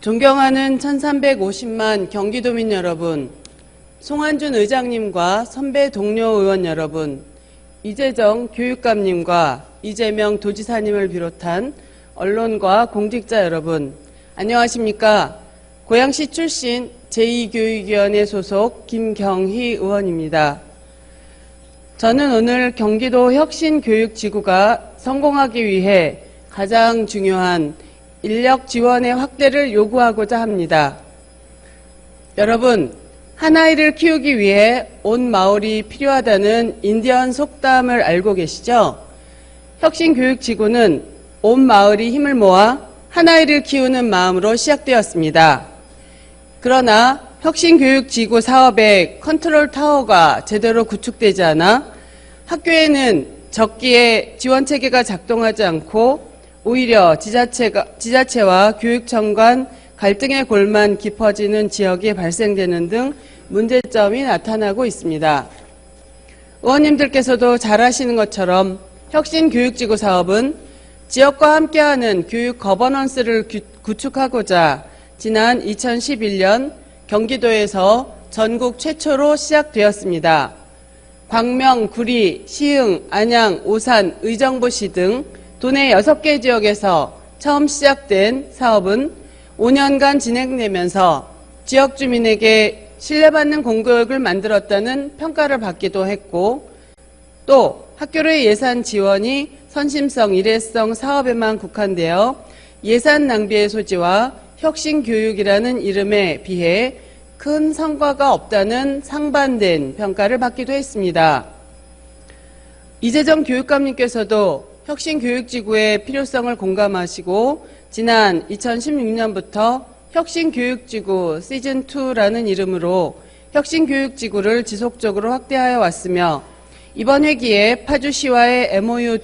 존경하는 1350만 경기도민 여러분, 송한준 의장님과 선배 동료 의원 여러분, 이재정 교육감님과 이재명 도지사님을 비롯한 언론과 공직자 여러분, 안녕하십니까. 고양시 출신 제2교육위원회 소속 김경희 의원입니다. 저는 오늘 경기도 혁신교육지구가 성공하기 위해 가장 중요한 인력 지원의 확대를 요구하고자 합니다. 여러분, 한 아이를 키우기 위해 온 마을이 필요하다는 인디언 속담을 알고 계시죠? 혁신교육지구는 온 마을이 힘을 모아 한 아이를 키우는 마음으로 시작되었습니다. 그러나 혁신교육지구 사업의 컨트롤 타워가 제대로 구축되지 않아 학교에는 적기에 지원 체계가 작동하지 않고 오히려 지자체가, 지자체와 교육청 간 갈등의 골만 깊어지는 지역이 발생되는 등 문제점이 나타나고 있습니다. 의원님들께서도 잘 아시는 것처럼 혁신교육지구 사업은 지역과 함께하는 교육 거버넌스를 구축하고자 지난 2011년 경기도에서 전국 최초로 시작되었습니다. 광명, 구리, 시흥, 안양, 오산, 의정부시 등 도내 6개 지역에서 처음 시작된 사업은 5년간 진행되면서 지역 주민에게 신뢰받는 공교육을 만들었다는 평가를 받기도 했고 또 학교의 예산 지원이 선심성, 일회성 사업에만 국한되어 예산 낭비의 소지와 혁신 교육이라는 이름에 비해 큰 성과가 없다는 상반된 평가를 받기도 했습니다. 이재정 교육감님께서도 혁신교육지구의 필요성을 공감하시고 지난 2016년부터 혁신교육지구 시즌2라는 이름으로 혁신교육지구를 지속적으로 확대하여 왔으며 이번 회기에 파주시와의 MOU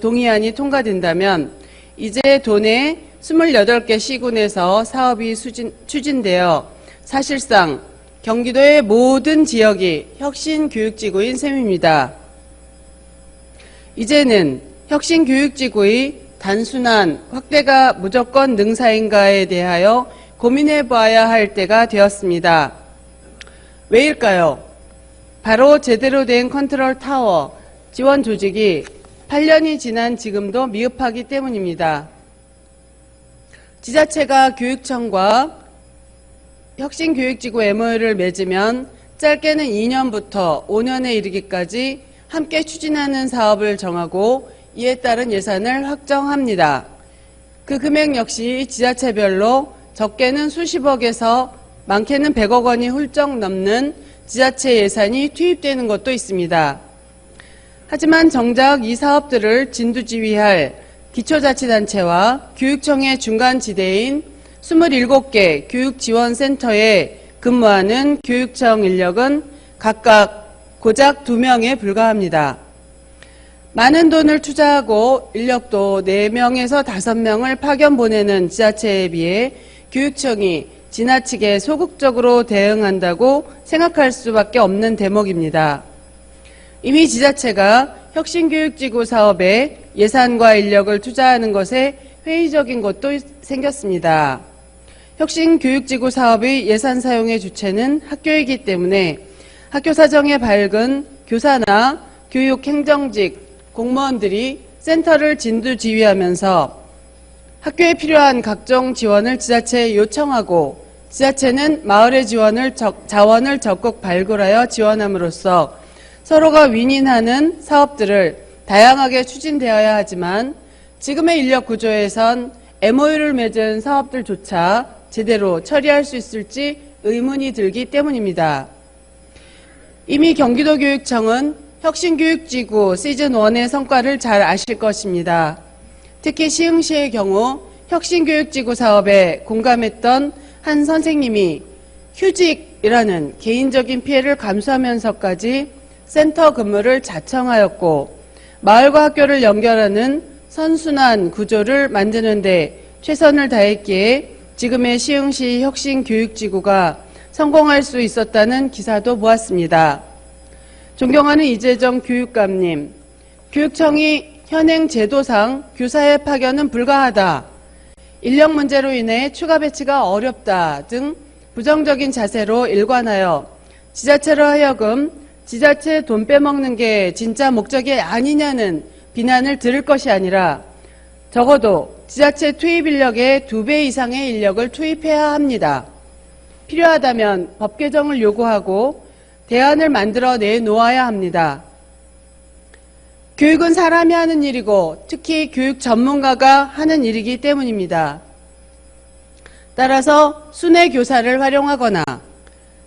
동의안이 통과된다면 이제 도내 28개 시군에서 사업이 추진되어 사실상 경기도의 모든 지역이 혁신교육지구인 셈입니다. 이제는 혁신교육지구의 단순한 확대가 무조건 능사인가에 대하여 고민해 봐야 할 때가 되었습니다. 왜일까요? 바로 제대로 된 컨트롤 타워 지원 조직이 8년이 지난 지금도 미흡하기 때문입니다. 지자체가 교육청과 혁신교육지구 MOU를 맺으면 짧게는 2년부터 5년에 이르기까지 함께 추진하는 사업을 정하고 이에 따른 예산을 확정합니다. 그 금액 역시 지자체별로 적게는 수십억에서 많게는 100억 원이 훌쩍 넘는 지자체 예산이 투입되는 것도 있습니다. 하지만 정작 이 사업들을 진두지휘할 기초자치단체와 교육청의 중간지대인 27개 교육지원센터에 근무하는 교육청 인력은 각각 고작 2명에 불과합니다. 많은 돈을 투자하고 인력도 4명에서 5명을 파견 보내는 지자체에 비해 교육청이 지나치게 소극적으로 대응한다고 생각할 수밖에 없는 대목입니다. 이미 지자체가 혁신교육지구 사업에 예산과 인력을 투자하는 것에 회의적인 것도 생겼습니다. 혁신교육지구 사업의 예산 사용의 주체는 학교이기 때문에 학교 사정에 밝은 교사나 교육행정직, 공무원들이 센터를 진두 지휘하면서 학교에 필요한 각종 지원을 지자체에 요청하고 지자체는 마을의 지원을 적, 자원을 적극 발굴하여 지원함으로써 서로가 윈윈하는 사업들을 다양하게 추진되어야 하지만 지금의 인력 구조에선 MOU를 맺은 사업들조차 제대로 처리할 수 있을지 의문이 들기 때문입니다. 이미 경기도교육청은 혁신교육지구 시즌1의 성과를 잘 아실 것입니다. 특히 시흥시의 경우 혁신교육지구 사업에 공감했던 한 선생님이 휴직이라는 개인적인 피해를 감수하면서까지 센터 근무를 자청하였고 마을과 학교를 연결하는 선순환 구조를 만드는 데 최선을 다했기에 지금의 시흥시 혁신교육지구가 성공할 수 있었다는 기사도 보았습니다. 존경하는 이재정 교육감님, 교육청이 현행 제도상 교사의 파견은 불가하다. 인력 문제로 인해 추가 배치가 어렵다 등 부정적인 자세로 일관하여 지자체로 하여금 지자체 돈 빼먹는 게 진짜 목적이 아니냐는 비난을 들을 것이 아니라 적어도 지자체 투입 인력의 두 배 이상의 인력을 투입해야 합니다. 필요하다면 법 개정을 요구하고 대안을 만들어 내놓아야 합니다. 교육은 사람이 하는 일이고 특히 교육 전문가가 하는 일이기 때문입니다. 따라서 순회 교사를 활용하거나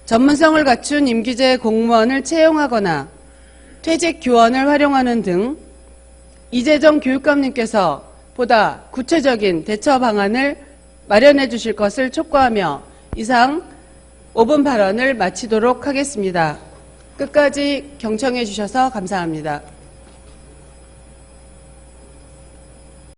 전문성을 갖춘 임기제 공무원을 채용하거나 퇴직 교원을 활용하는 등 이재정 교육감님께서 보다 구체적인 대처 방안을 마련해 주실 것을 촉구하며 이상 5분 발언을 마치도록 하겠습니다. 끝까지 경청해 주셔서 감사합니다.